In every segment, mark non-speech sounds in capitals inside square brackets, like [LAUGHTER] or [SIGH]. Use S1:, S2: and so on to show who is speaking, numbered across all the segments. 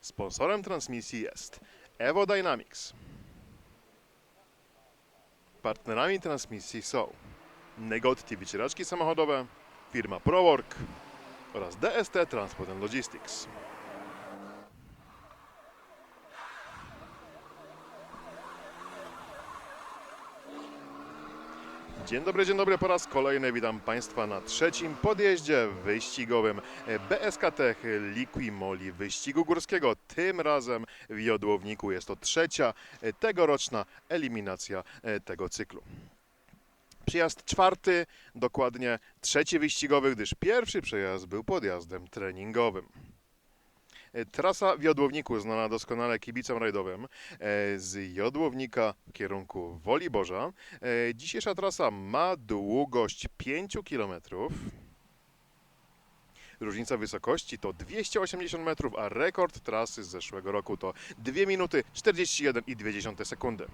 S1: Sponsorem transmisji jest Evo Dynamics. Partnerami transmisji są Negot TV wycieraczki samochodowe, firma ProWork oraz DST Transport Logistics. Dzień dobry, dzień dobry. Po raz kolejny witam Państwa na trzecim podjeździe wyścigowym BSK Tech Liquimoli wyścigu górskiego. Tym razem w Jodłowniku jest to trzecia tegoroczna eliminacja tego cyklu. Przyjazd czwarty, dokładnie trzeci wyścigowy, gdyż pierwszy przejazd był podjazdem treningowym. Trasa w Jodłowniku, znana doskonale kibicom rajdowym, e, z Jodłownika w kierunku Woli Boża. E, Dzisiejsza trasa ma długość 5 km. Różnica wysokości to 280 metrów, a rekord trasy z zeszłego roku to 2 minuty 41,2 sekundy.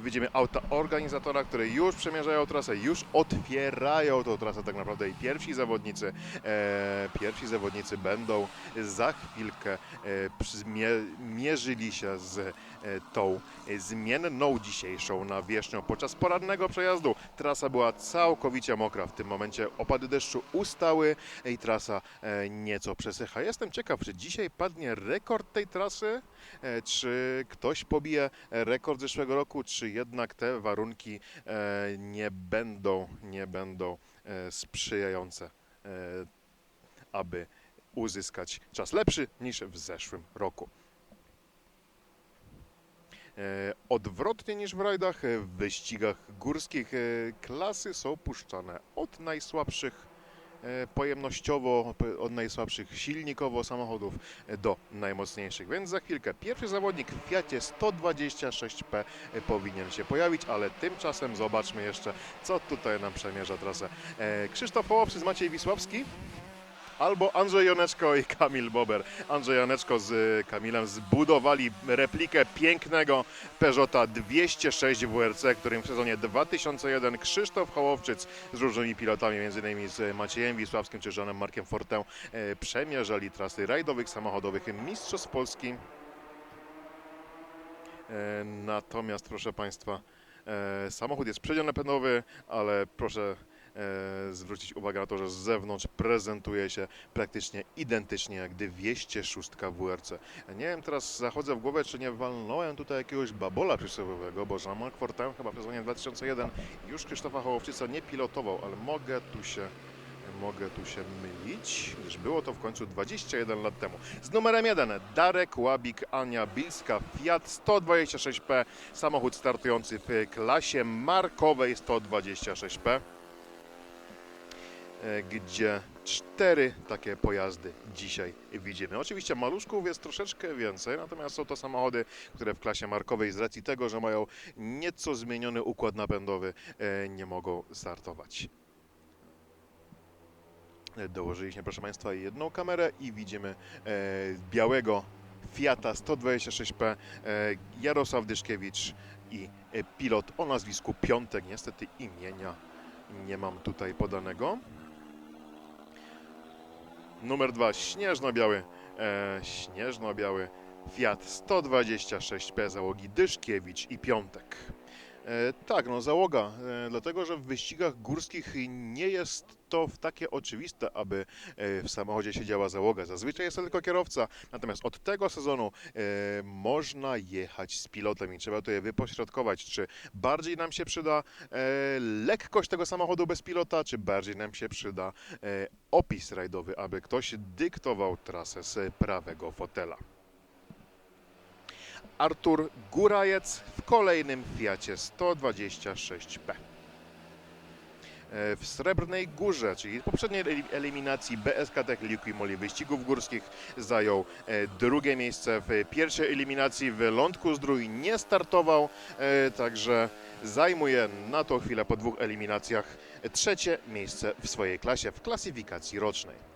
S1: Widzimy auta organizatora, które już przemierzają trasę, już otwierają tą trasę tak naprawdę i pierwsi zawodnicy, e, pierwsi zawodnicy będą za chwilkę e, mierzyli się z e, tą zmienną dzisiejszą nawierzchnią. Podczas porannego przejazdu trasa była całkowicie mokra. W tym momencie opady deszczu ustały i trasa e, nieco przesycha. Jestem ciekaw, czy dzisiaj padnie rekord tej trasy, e, czy ktoś pobije rekord zeszłego roku, czy jednak te warunki e, nie będą, nie będą e, sprzyjające, e, aby uzyskać czas lepszy niż w zeszłym roku. Odwrotnie niż w rajdach, w wyścigach górskich klasy są puszczane od najsłabszych pojemnościowo, p- od najsłabszych silnikowo samochodów e, do najmocniejszych. Więc za chwilkę pierwszy zawodnik w Fiacie 126P e, powinien się pojawić, ale tymczasem zobaczmy jeszcze, co tutaj nam przemierza trasę. E, Krzysztof Hołowszy z Maciej Wisławski. Albo Andrzej Joneczko i Kamil Bober. Andrzej Joneczko z e, Kamilem zbudowali replikę pięknego Peugeota 206 WRC, którym w sezonie 2001 Krzysztof Hołowczyc z różnymi pilotami, m.in. z Maciejem Wisławskim czy Żanem Markiem Fortę, e, przemierzali trasy rajdowych, samochodowych Mistrzostw Polski. E, Natomiast, proszę Państwa, e, samochód jest przedzielnopędowy, ale proszę zwrócić uwagę na to, że z zewnątrz prezentuje się praktycznie identycznie jak 206 WRC. Nie wiem, teraz zachodzę w głowę, czy nie walnąłem tutaj jakiegoś babola przysłowiowego, bo Jean-Marc Fortin chyba w sezonie 2001 już Krzysztofa Hołowczyca nie pilotował, ale mogę tu się mogę tu się mylić, gdyż było to w końcu 21 lat temu. Z numerem 1 Darek Łabik, Ania Bilska, Fiat 126P, samochód startujący w klasie markowej 126P, e, gdzie cztery takie pojazdy dzisiaj widzimy. Oczywiście maluszków jest troszeczkę więcej, natomiast są to samochody, które w klasie markowej z racji tego, że mają nieco zmieniony układ napędowy, e, nie mogą startować. Dołożyliśmy, proszę Państwa, jedną kamerę i widzimy e, białego Fiata 126P e, Jarosław Dyszkiewicz i e, pilot o nazwisku Piątek. Niestety imienia nie mam tutaj podanego. Numer dwa, śnieżno-biały, e, śnieżno-biały Fiat 126P załogi Dyszkiewicz i Piątek. E, tak, no załoga, e, dlatego że w wyścigach górskich nie jest to takie oczywiste, aby e, w samochodzie siedziała załoga. Zazwyczaj jest to tylko kierowca, natomiast od tego sezonu można jechać z pilotem i trzeba to je wypośrodkować, czy bardziej nam się przyda lekkość tego samochodu bez pilota, czy bardziej nam się przyda opis rajdowy, aby ktoś dyktował trasę z prawego fotela. Artur Górajec w kolejnym Fiacie 126P. E, W Srebrnej Górze, czyli poprzedniej eli- eliminacji BSK Tech Liquimoli wyścigów górskich zajął e, drugie miejsce. W pierwszej eliminacji w Lądku Zdrój nie startował, e, także zajmuje na tą chwilę po dwóch eliminacjach trzecie miejsce w swojej klasie w klasyfikacji rocznej.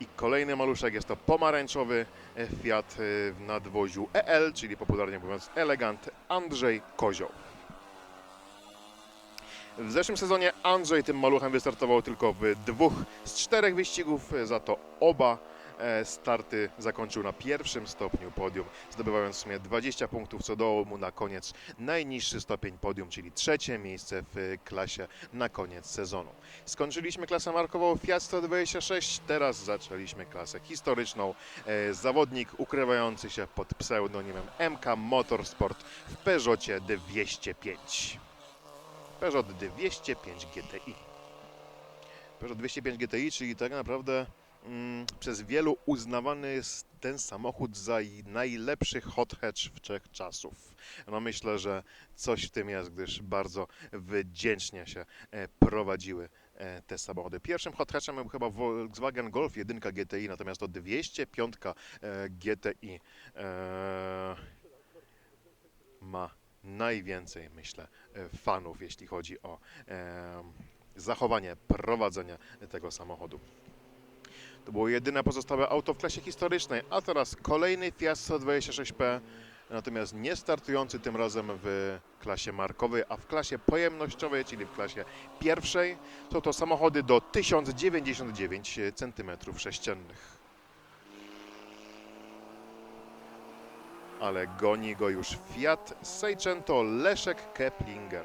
S1: I kolejny maluszek jest to pomarańczowy e, Fiat e, w nadwoziu EL, czyli popularnie mówiąc Elegant Andrzej Kozioł. W zeszłym sezonie Andrzej tym maluchem wystartował tylko w dwóch z czterech wyścigów, e, za to oba starty zakończył na pierwszym stopniu podium, zdobywając w sumie 20 punktów, co dało mu na koniec najniższy stopień podium, czyli trzecie miejsce w klasie na koniec sezonu. Skończyliśmy klasę markową Fiat 126, teraz zaczęliśmy klasę historyczną. E, Zawodnik ukrywający się pod pseudonimem MK Motorsport w Peugeotie 205. Peugeot 205 GTI. Peugeot 205 GTI, czyli tak naprawdę przez wielu uznawany jest ten samochód za najlepszy hot hatch wszechczasów. No myślę, że coś w tym jest, gdyż bardzo wdzięcznie się e, prowadziły e, te samochody. Pierwszym hot hatchem był chyba Volkswagen Golf 1 GTI, natomiast to 205 e, GTI ma najwięcej, myślę, fanów, jeśli chodzi o zachowanie prowadzenia tego samochodu. To było jedyne pozostałe auto w klasie historycznej, a teraz kolejny Fiat 126P, natomiast nie startujący tym razem w klasie markowej, a w klasie pojemnościowej, czyli w klasie pierwszej. Są to samochody do 1099 cm3. Ale goni go już Fiat Seicento Leszek Keplinger.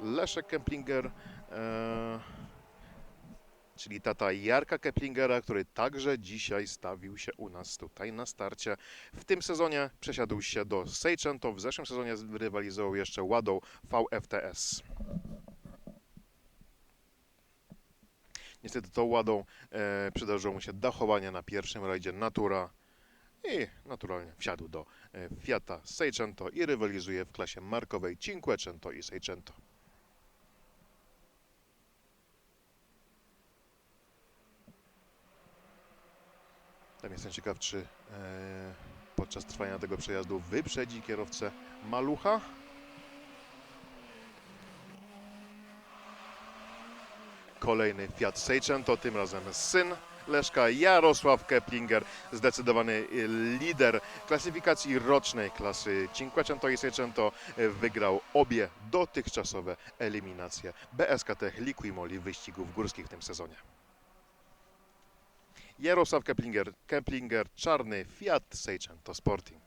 S1: Leszek Keplinger, e, czyli tata Jarka Keplingera, który także dzisiaj stawił się u nas tutaj na starcie. W tym sezonie przesiadł się do Seicento, w zeszłym sezonie rywalizował jeszcze Ładą VFTS. Niestety tą Ładą e, przydarzyło mu się dachowanie na pierwszym rajdzie Natura i naturalnie wsiadł do e, Fiata Seicento i rywalizuje w klasie markowej Cinquecento i Seicento. Tam jestem ciekaw, czy e, podczas trwania tego przejazdu wyprzedzi kierowcę Malucha. Kolejny Fiat Seicento, tym razem syn Leszka Jarosław Keplinger, zdecydowany y, lider klasyfikacji rocznej klasy Cinquecento i Seicento, y, wygrał obie dotychczasowe eliminacje BSKT Liquimoli wyścigów górskich w tym sezonie. Jarosław Keplinger, Keplinger, czarny Fiat Seicento Sporting.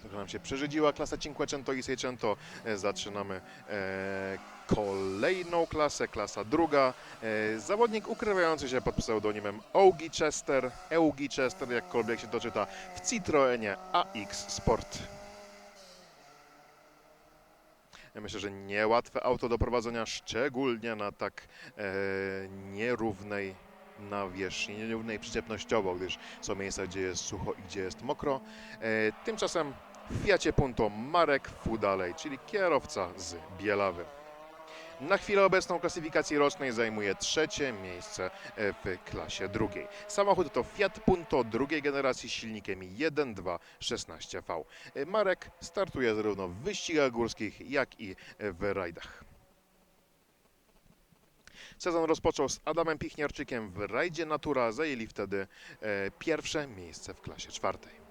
S1: Trochę nam się przerzedziła klasa Cinquecento i Seicento. E, Zaczynamy e, kolejną klasę, klasa druga. E, zawodnik ukrywający się pod pseudonimem Augie Chester, Eugi Chester, jakkolwiek się to czyta, w Citroenie AX Sport. Ja myślę, że niełatwe auto do prowadzenia, szczególnie na tak e, nierównej nawierzchni, nierównej przyczepnościowo, gdyż są miejsca, gdzie jest sucho i gdzie jest mokro. E, tymczasem w Fiacie Punto Marek Fudalej, czyli kierowca z Bielawy. Na chwilę obecną klasyfikacji rocznej zajmuje trzecie miejsce w klasie drugiej. Samochód to Fiat Punto drugiej generacji z silnikiem 1.2 16V. E, Marek startuje zarówno w wyścigach górskich, jak i w rajdach. Sezon rozpoczął z Adamem Pichniarczykiem w rajdzie Natura. Zajęli wtedy e, pierwsze miejsce w klasie czwartej.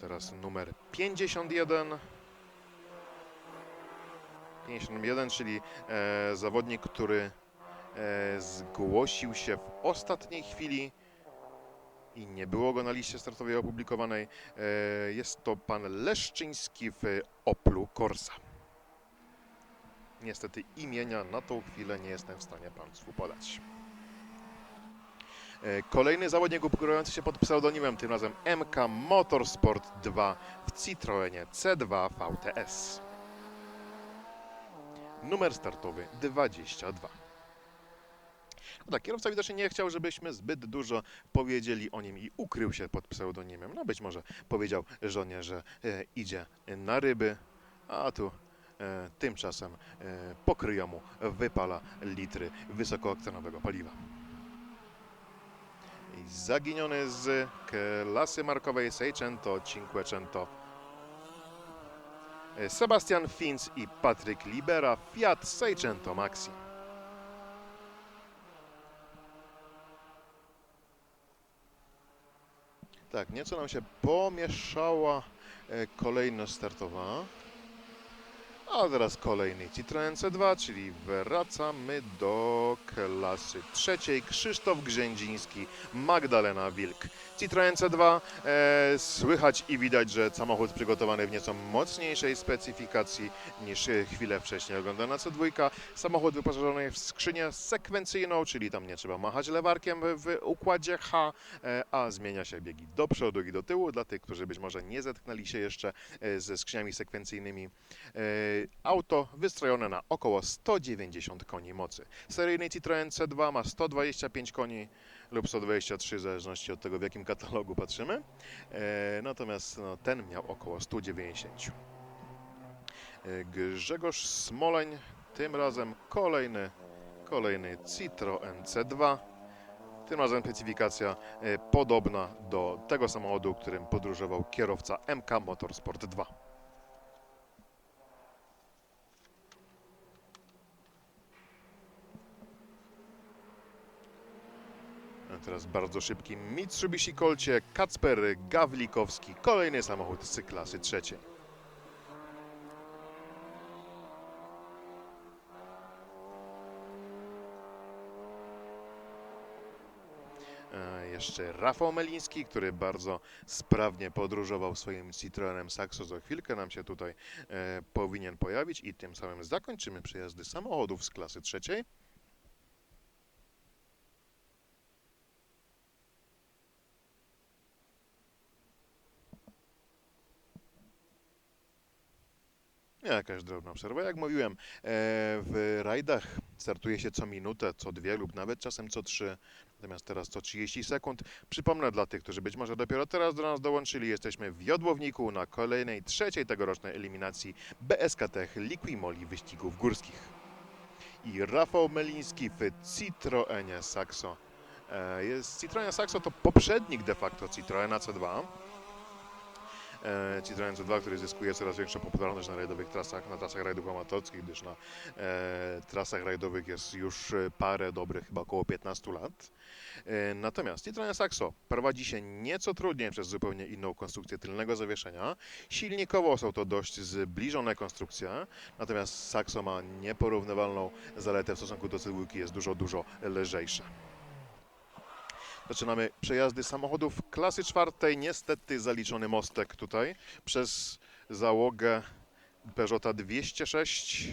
S1: Teraz numer 51. 51, czyli e, zawodnik, który e, zgłosił się w ostatniej chwili i nie było go na liście startowej opublikowanej. E, jest to pan Leszczyński w Oplu Corsa. Niestety imienia na tą chwilę nie jestem w stanie Państwu podać. E, Kolejny zawodnik upgrający się pod pseudonimem, tym razem MK Motorsport 2 w Citroenie C2 VTS. Numer startowy 22. No tak, kierowca widocznie nie chciał, żebyśmy zbyt dużo powiedzieli o nim i ukrył się pod pseudonimem. No być może powiedział żonie, że e, idzie na ryby, a tu e, tymczasem e, pokryjomu wypala litry wysokooktanowego paliwa. Zaginiony z klasy markowej Seicento Cinquecento e, Sebastian Finz i Patryk Libera Fiat Seicento Maxi. Tak, nieco nam się pomieszała E, Kolejność startowa. A teraz kolejny Citroen C2, czyli wracamy do klasy trzeciej. Krzysztof Grzędziński, Magdalena Wilk. Citroen C2, e, słychać i widać, że samochód przygotowany w nieco mocniejszej specyfikacji niż chwilę wcześniej oglądana C2. Samochód wyposażony w skrzynię sekwencyjną, czyli tam nie trzeba machać lewarkiem w, w układzie H, e, a zmienia się biegi do przodu i do tyłu. Dla tych, którzy być może nie zetknęli się jeszcze e, ze skrzyniami sekwencyjnymi, E, Auto wystrojone na około 190 koni mocy. Seryjny Citroen C2 ma 125 koni lub 123, w zależności od tego, w jakim katalogu patrzymy. E, Natomiast no, ten miał około 190. E, Grzegorz Smoleń, tym razem kolejny, kolejny Citroen C2. Tym razem specyfikacja e, podobna do tego samochodu, którym podróżował kierowca MK Motorsport 2. teraz bardzo szybki Mitsubishi Colcie Kacper Gawlikowski, kolejny samochód z klasy trzeciej. E, Jeszcze Rafał Meliński, który bardzo sprawnie podróżował swoim Citroenem Saxo. Za chwilkę nam się tutaj e, powinien pojawić i tym samym zakończymy przejazdy samochodów z klasy trzeciej. Jakaś drobna przerwa. Jak mówiłem, e, w rajdach startuje się co minutę, co dwie lub nawet czasem co trzy, natomiast teraz co 30 sekund. Przypomnę dla tych, którzy być może dopiero teraz do nas dołączyli, jesteśmy w Jodłowniku na kolejnej, trzeciej tegorocznej eliminacji BSK Tech Liquimoli wyścigów górskich. I Rafał Meliński w Citroenie Saxo. E, Jest Citroen Saxo to poprzednik de facto Citroena C2 e, Citroen C2, który zyskuje coraz większą popularność na rajdowych trasach, na trasach rajdów amatorskich, gdyż na e, trasach rajdowych jest już e, parę dobrych, chyba około 15 lat. E, natomiast Citroen Saxo prowadzi się nieco trudniej przez zupełnie inną konstrukcję tylnego zawieszenia. Silnikowo są to dość zbliżone konstrukcje, natomiast Saxo ma nieporównywalną zaletę w stosunku do cydłki, jest dużo, dużo lżejsze. Zaczynamy przejazdy samochodów klasy czwartej. Niestety zaliczony mostek tutaj przez załogę Peugeota 206.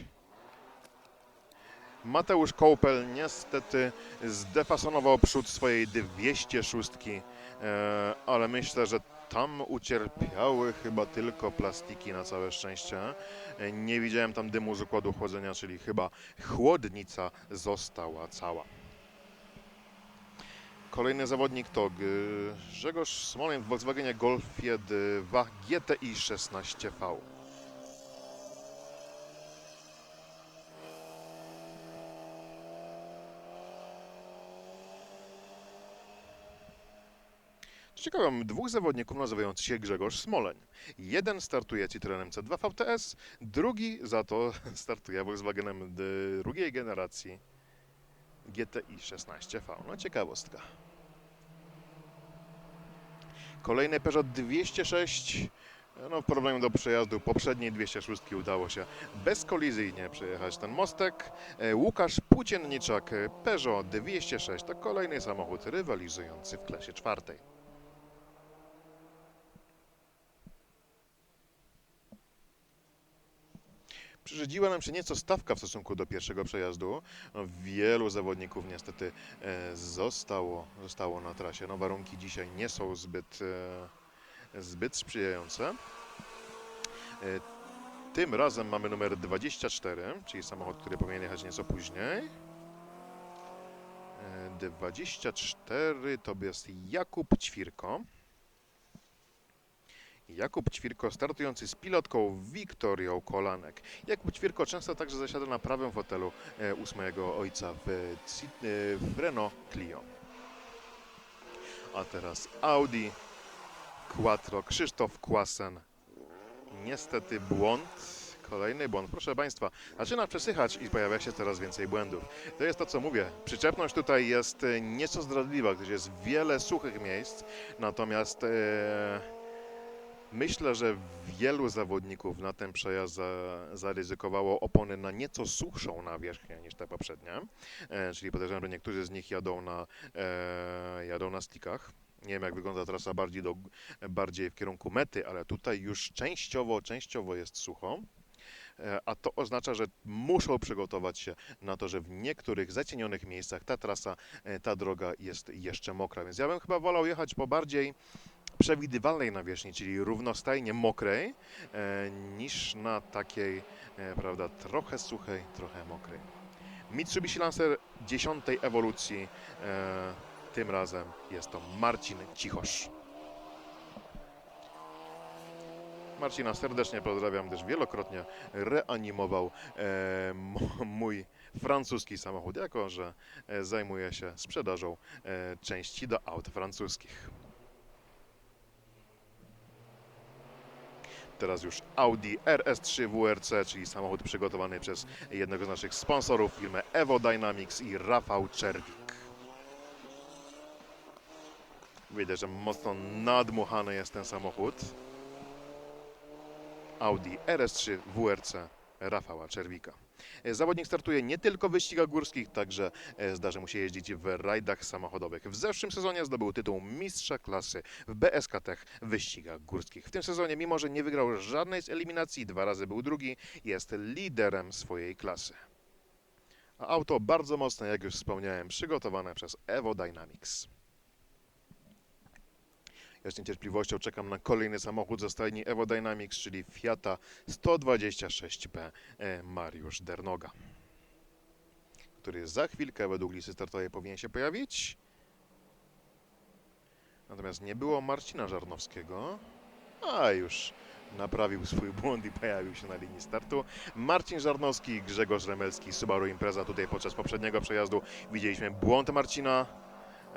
S1: Mateusz Kołpel niestety zdefasonował przód swojej 206, e, ale myślę, że tam ucierpiały chyba tylko plastiki na całe szczęście. Nie widziałem tam dymu z układu chłodzenia, czyli chyba chłodnica została cała. Kolejny zawodnik to Grzegorz Smoleń w Volkswagenie Golfie 2 GTI 16V. Co Ciekawe, mamy dwóch zawodników nazywających się Grzegorz Smoleń. Jeden startuje Citroenem C2 VTS, drugi za to [LAUGHS] startuje Volkswagenem drugiej generacji GTI 16V. No ciekawostka. Kolejny Peugeot 206. No, w porównaniu do przejazdu poprzedniej 206 udało się bezkolizyjnie przejechać ten mostek. E, Łukasz Płócienniczak, Peugeot 206 to kolejny samochód rywalizujący w klasie czwartej. Przyrzedziła nam się nieco stawka w stosunku do pierwszego przejazdu. No, wielu zawodników niestety e, zostało, zostało na trasie. No, warunki dzisiaj nie są zbyt, e, zbyt sprzyjające. E, tym razem mamy numer 24, czyli samochód, który powinien jechać nieco później. E, 24 to jest Jakub Ćwirko. Jakub Ćwirko startujący z pilotką Wiktorią Kolanek. Jakub Ćwirko często także zasiada na prawym fotelu e, ósmego ojca w, w Renault Clio. A teraz Audi Quattro Krzysztof Kłasen. Niestety błąd. Kolejny błąd. Proszę Państwa, zaczyna przesychać i pojawia się coraz więcej błędów. To jest to, co mówię. Przyczepność tutaj jest e, nieco zdradliwa, gdyż jest wiele suchych miejsc, natomiast e, Myślę, że wielu zawodników na ten przejazd za, zaryzykowało opony na nieco suchszą nawierzchnię niż te poprzednie, e, czyli podejrzewam, że niektórzy z nich jadą na, e, jadą na slickach. Nie wiem, jak wygląda trasa bardziej, do, bardziej w kierunku mety, ale tutaj już częściowo, częściowo jest sucho. E, A to oznacza, że muszą przygotować się na to, że w niektórych zacienionych miejscach ta trasa, ta droga jest jeszcze mokra. Więc ja bym chyba wolał jechać po bardziej przewidywalnej nawierzchni, czyli równostajnie mokrej, e, niż na takiej, e, prawda, trochę suchej, trochę mokrej. Mitsubishi Lancer 10 ewolucji, e, tym razem jest to Marcin Cichosz. Marcina serdecznie pozdrawiam, gdyż wielokrotnie reanimował e, mój francuski samochód, jako że zajmuje się sprzedażą e, części do aut francuskich. Teraz już Audi RS3 WRC, czyli samochód przygotowany przez jednego z naszych sponsorów, firmę Evo Dynamics i Rafał Czerwik. Widać, że mocno nadmuchany jest ten samochód. Audi RS3 WRC Rafała Czerwika. E, Zawodnik startuje nie tylko w wyścigach górskich, także e, zdarzy mu się jeździć w rajdach samochodowych. W zeszłym sezonie zdobył tytuł mistrza klasy w BSK Tech wyścigach górskich. W tym sezonie, mimo że nie wygrał żadnej z eliminacji, dwa razy był drugi, jest liderem swojej klasy. A auto bardzo mocne, jak już wspomniałem, przygotowane przez Evo Dynamics. Ja z niecierpliwością czekam na kolejny samochód ze stajni Evo Dynamics, czyli Fiata 126P e, Mariusz Dernoga, który za chwilkę według listy startowej powinien się pojawić. Natomiast nie było Marcina Żarnowskiego, a już naprawił swój błąd i pojawił się na linii startu. Marcin Żarnowski, Grzegorz Remelski, Subaru Impreza. Tutaj podczas poprzedniego przejazdu widzieliśmy błąd Marcina.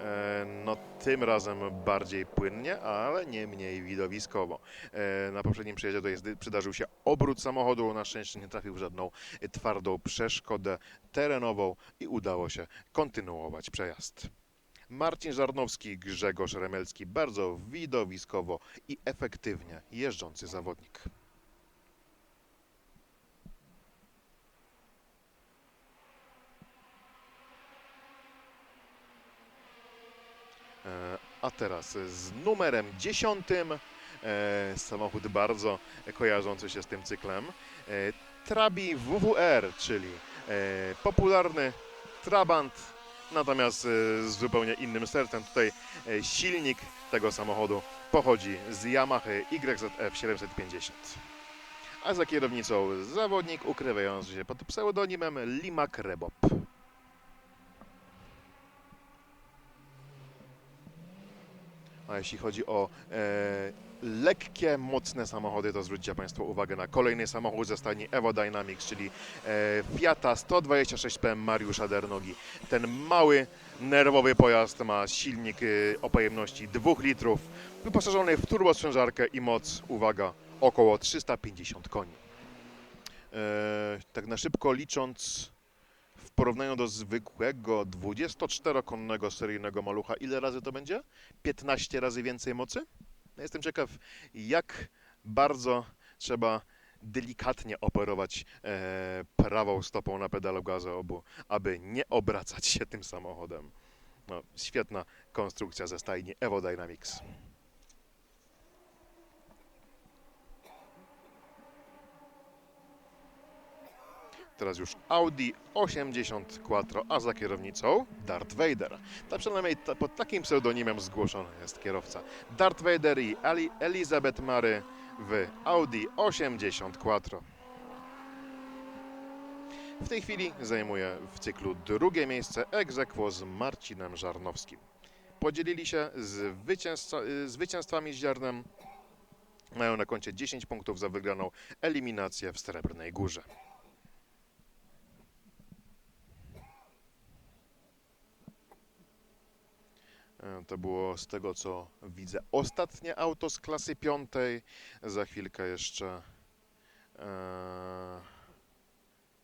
S1: E, No tym razem bardziej płynnie, ale nie mniej widowiskowo. E, Na poprzednim przejeździe dojazdy przydarzył się obrót samochodu, na szczęście nie trafił w żadną twardą przeszkodę terenową i udało się kontynuować przejazd. Marcin Żarnowski, Grzegorz Remelski, bardzo widowiskowo i efektywnie jeżdżący zawodnik. Teraz z numerem 10 e, samochód bardzo kojarzący się z tym cyklem. E, Trabi WWR, czyli e, popularny Trabant, natomiast z zupełnie innym sercem. Tutaj silnik tego samochodu pochodzi z Yamaha YZF 750. A za kierownicą zawodnik ukrywający się pod pseudonimem Limak Rebob. A jeśli chodzi o e, lekkie, mocne samochody, to zwróćcie Państwo uwagę na kolejny samochód ze stajni Evo Dynamics, czyli e, Fiata 126P Mariusza Dernogi. Ten mały, nerwowy pojazd ma silnik e, o pojemności 2 litrów, wyposażony w turbosprzężarkę i moc, uwaga, około 350 koni. E, tak na szybko licząc, porównaniu do zwykłego 24-konnego seryjnego malucha, ile razy to będzie? 15 razy więcej mocy? Jestem ciekaw, jak bardzo trzeba delikatnie operować e, prawą stopą na pedalu gazu obu, aby nie obracać się tym samochodem. No, świetna konstrukcja ze stajni Evo Dynamics. Teraz już Audi 80 Quattro, a za kierownicą Darth Vader. Ta przynajmniej ta, pod takim pseudonimem zgłoszony jest kierowca. Darth Vader i Ali, Elizabeth Mary w Audi 80 Quattro. W tej chwili zajmuje w cyklu drugie miejsce aequo z Marcinem Żarnowskim. Podzielili się zwycięstwami z ziarnem. Mają na koncie 10 punktów za wygraną eliminację w Srebrnej Górze. To było z tego co widzę ostatnie auto z klasy piątej. Za chwilkę jeszcze e,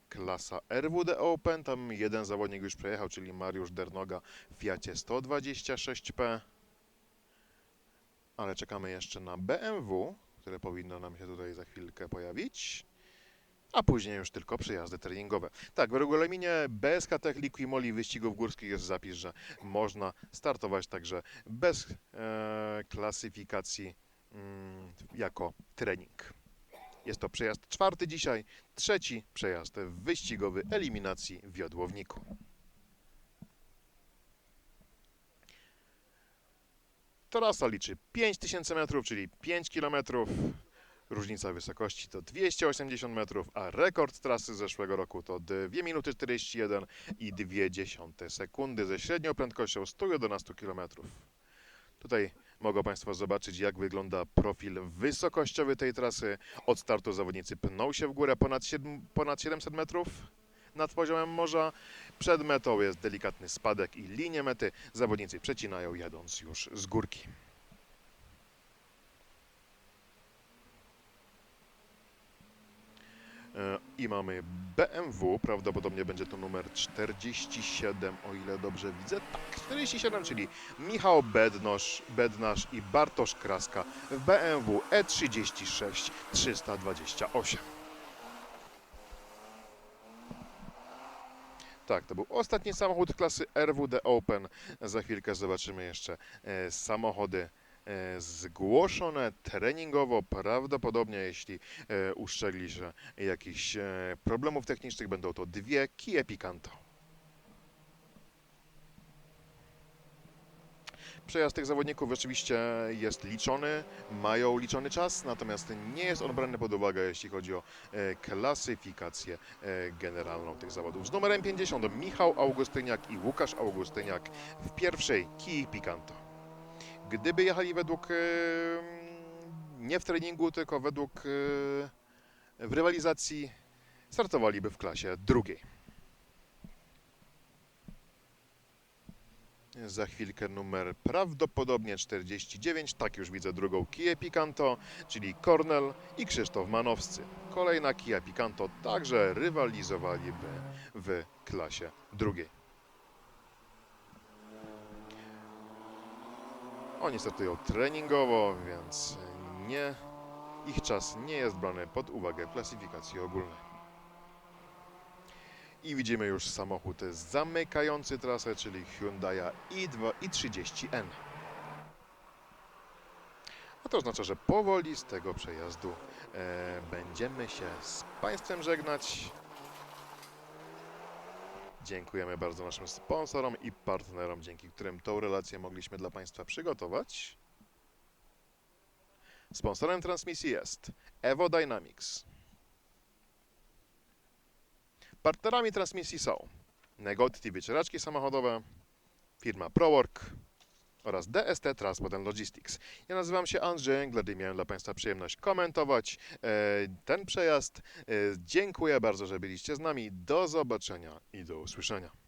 S1: klasa RWD Open. Tam jeden zawodnik już przejechał, czyli Mariusz Dernoga w Fiacie 126P. Ale czekamy jeszcze na BMW, które powinno nam się tutaj za chwilkę pojawić. A później już tylko przejazdy treningowe. Tak, w regulaminie BSK Tech Liquimoli wyścigów górskich jest zapis, że można startować także bez e, klasyfikacji mm, jako trening. Jest to przejazd czwarty dzisiaj, trzeci przejazd wyścigowy eliminacji w Jodłowniku. Trasa liczy 5000 metrów, czyli 5 km. Różnica wysokości to 280 metrów, a rekord trasy z zeszłego roku to 2 minuty 41 i 2 sekundy ze średnią prędkością 111 km. Tutaj mogą Państwo zobaczyć, jak wygląda profil wysokościowy tej trasy. Od startu zawodnicy pną się w górę ponad, 7, ponad 700 metrów nad poziomem morza. Przed metą jest delikatny spadek i linię mety zawodnicy przecinają jadąc już z górki. I mamy BMW, prawdopodobnie będzie to numer 47, o ile dobrze widzę. Tak, 47, czyli Michał Bednosz, Bednarz i Bartosz Kraska w BMW E36 328. Tak, to był ostatni samochód klasy RWD Open. Za chwilkę zobaczymy jeszcze e, samochody e, zgłoszone treningowo. Prawdopodobnie, jeśli e, uszczegli jakichś e, problemów technicznych, będą to dwie Kia Picanto. Przejazd tych zawodników rzeczywiście jest liczony, mają liczony czas, natomiast nie jest on brany pod uwagę, jeśli chodzi o e, klasyfikację e, generalną tych zawodów. Z numerem 50 Michał Augustyniak i Łukasz Augustyniak w pierwszej Kii Picanto. Gdyby jechali według, nie w treningu, tylko według, e, w rywalizacji, startowaliby w klasie drugiej. Za chwilkę numer prawdopodobnie 49, tak już widzę drugą Kia Picanto, czyli Kornel i Krzysztof Manowscy. Kolejna Kia Picanto także rywalizowaliby w klasie drugiej. Oni startują treningowo, więc nie, ich czas nie jest brany pod uwagę w klasyfikacji ogólnej. I widzimy już samochód zamykający trasę, czyli Hyundai i2 i 30N. A to oznacza, że powoli z tego przejazdu e, będziemy się z Państwem żegnać. Dziękujemy bardzo naszym sponsorom i partnerom, dzięki którym tą relację mogliśmy dla Państwa przygotować. Sponsorem transmisji jest Evo Dynamics. Partnerami transmisji są Negoty Wycieraczki Samochodowe, firma ProWork oraz DST Transport Logistics. Ja nazywam się Andrzej Engler i miałem dla Państwa przyjemność komentować e, ten przejazd. E, dziękuję bardzo, że byliście z nami. Do zobaczenia i do usłyszenia.